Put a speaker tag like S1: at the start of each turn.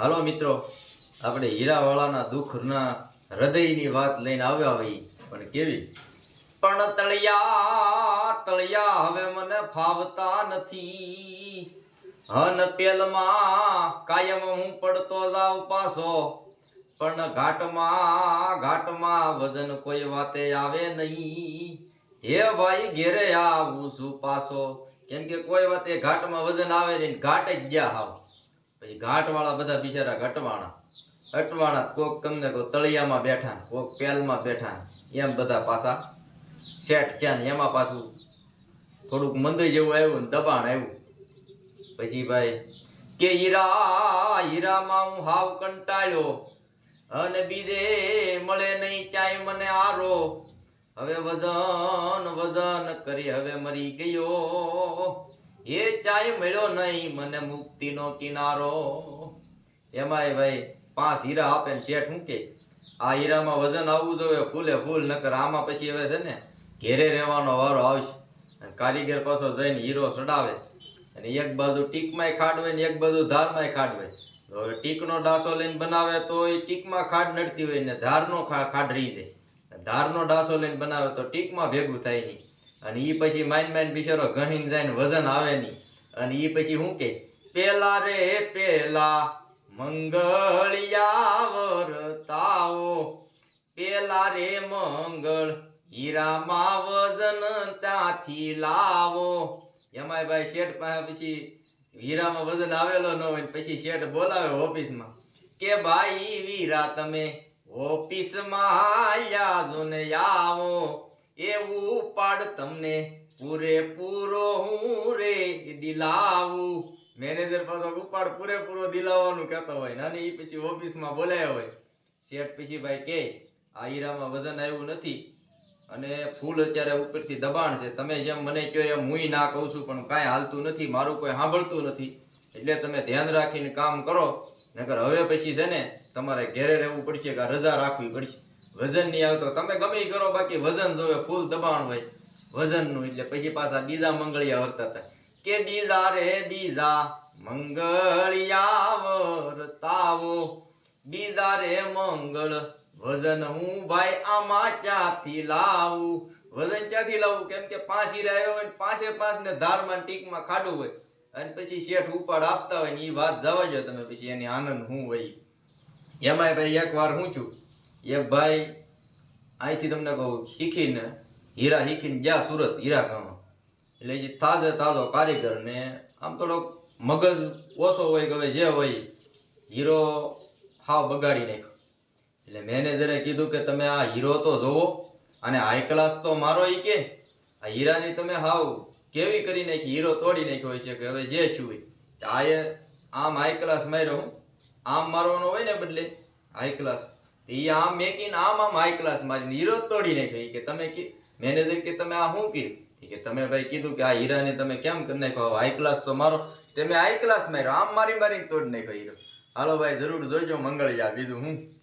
S1: હાલો મિત્રો, આપણે હીરાવાળાના દુઃખના હૃદયની વાત લઈને આવ્યા હોઈ પણ કેવી? પણ તળિયા તળિયા હવે મને ફાવતા નથી. હન પેલમાં કાયમ હું પડતો જાઉં પાછો, પણ ઘાટમાં ઘાટમાં વજન કોઈ વાતે આવે નહીં. હે ભાઈ, ઘેરે આવું છું પાછો, કેમ કે કોઈ વાતે ઘાટમાં વજન આવે નહીં, ઘાટ જ ગયા હાવ. પછી ઘાટ વાળા બધા બિચારા ઘટવાણા. અટવાણા કોક તમને કહો, તળિયામાં બેઠા કોક પેલમાં બેઠા એમ બધા પાછા શેઠ છે એમાં પાછું થોડુંક મંદિર જેવું આવ્યું ને, દબાણ આવ્યું. પછી ભાઈ, કે હીરા, હીરામાં હું હાવ કંટાળ્યો અને બીજે મળે નહીં ચાય મને આરો. હવે વજન વજન કરી, હવે મરી ગયો. એ ચાય મળ્યો નહીં, મને મુક્તિનો કિનારો. એમાંય ભાઈ, પાંચ હીરા આપે ને શેઠ હું કે, આ હીરામાં વજન આવવું જોઈએ, ફૂલે ફૂલ, નકર આમાં પછી હવે છે ને, ઘેરે રહેવાનો વારો આવશે. કારીગર પાછો જઈને હીરો ચડાવે. અને એક બાજુ ટીકમાંય ખાડવે ને એક બાજુ ધારમાંય ખાડવે. હવે ટીકનો ડાસો લઈને બનાવે તો એ ટીકમાં ખાડ નડતી હોય ને ધારનો ખાડ રહી જાય. ધારનો ડાસો લઈને બનાવે તો ટીકમાં ભેગું થાય નહીં. અને એ પછી માઇન માઇન બિચારો ગહીને જાય વજન આવે નહીં. અને એ પછી શું કે, પેલા રે પેલા મંગળિયા વરતાવો. પેલા રે મંગળ હીરામાં વજન ત્યાંથી લાવો. એમાંય ભાઈ શેઠ પાસે પછી હીરામાં વજન આવેલો ન હોય પછી શેઠ બોલાવે ઓફિસમાં કે, ભાઈ વીરા, તમે ઓફિસમાં આયા જો ને આવો. એવું પાડ તમને. પૂરેપૂરો હું રે દિલાવું. મેનેજર પાછો ઉપાડ પૂરેપૂરો દિલાવવાનું કહેતો હોય. નાની એ પછી ઓફિસમાં બોલાયો હોય. શેઠ પછી ભાઈ કે, આ હીરામાં વજન આવ્યું નથી અને ફૂલ અત્યારે ઉપરથી દબાણ છે. તમે જેમ મને કહો એમ હું ના કહું છું, પણ કાંઈ હાલતું નથી. મારું કોઈ સાંભળતું નથી. એટલે તમે ધ્યાન રાખીને કામ કરો. નકર હવે પછી છે ને તમારે ઘેરે રહેવું પડશે કે રજા રાખવી પડશે. વજન નહીં આવતો તમે ગમે કરો, બાકી વજન જોવે ફૂલ દબાણ હોય. વજનનું એટલે પછી પાછા બીજા મંગળિયા વર્તા હતા કે બીજા રે બીજા મંગળિયા વર્તાવો બીજા રે મંગળ વજન હું ભાઈ આમાં ક્યાંથી લાવું? વજન ક્યાંથી લાવું? કેમ કે પાંચ હીરા આવ્યો હોય પાંચે પાંચ ને ધારમાં ટીકમાં ખાડું હોય. અને પછી શેઠ ઉપાડ આપતા હોય ને એ વાત જવા જો તમે, પછી એની આનંદ હું હોય. એમાંય ભાઈ એક વાર હું છું. એક ભાઈ અહીંથી તમને કહું, શીખીને હીરા શીખીને ગયા સુરત, હીરા ગામ એટલે જે તાજો તાજો કારીગર ને આમ થોડોક મગજ ઓછો હોય કે જે હોય, હીરો હાવ બગાડી નાખ્યો. એટલે મેનેજરે કીધું કે તમે આ હીરો તો જોવો, અને હાઈ ક્લાસ તો મારો એ કે, આ હીરાની તમે હાવ કેવી કરી નાખી, હીરો તોડી નાખ્યો હોય છે કે હવે જે છું હોય આ એ આમ હાઈ ક્લાસ માર્યો હું. આમ મારવાનો હોય ને બદલે હાઈ ક્લાસ એ આમ મેકીને આમ આમ હાઈ ક્લાસ મારીને હીરો તોડી નાખ્યો. કે તમે કી મેનેજર કે તમે આ શું કર્યું? કે તમે ભાઈ કીધું કે આ હીરાને તમે કેમ કરી નાખ્યો? હાઈ ક્લાસ તો મારો. તમે હાઈ ક્લાસ માર્યો. આમ મારી મારીને તોડી નાખ્યો હીરો. હાલો ભાઈ, જરૂર જોઈજો મંગળિયા, બીજું હું?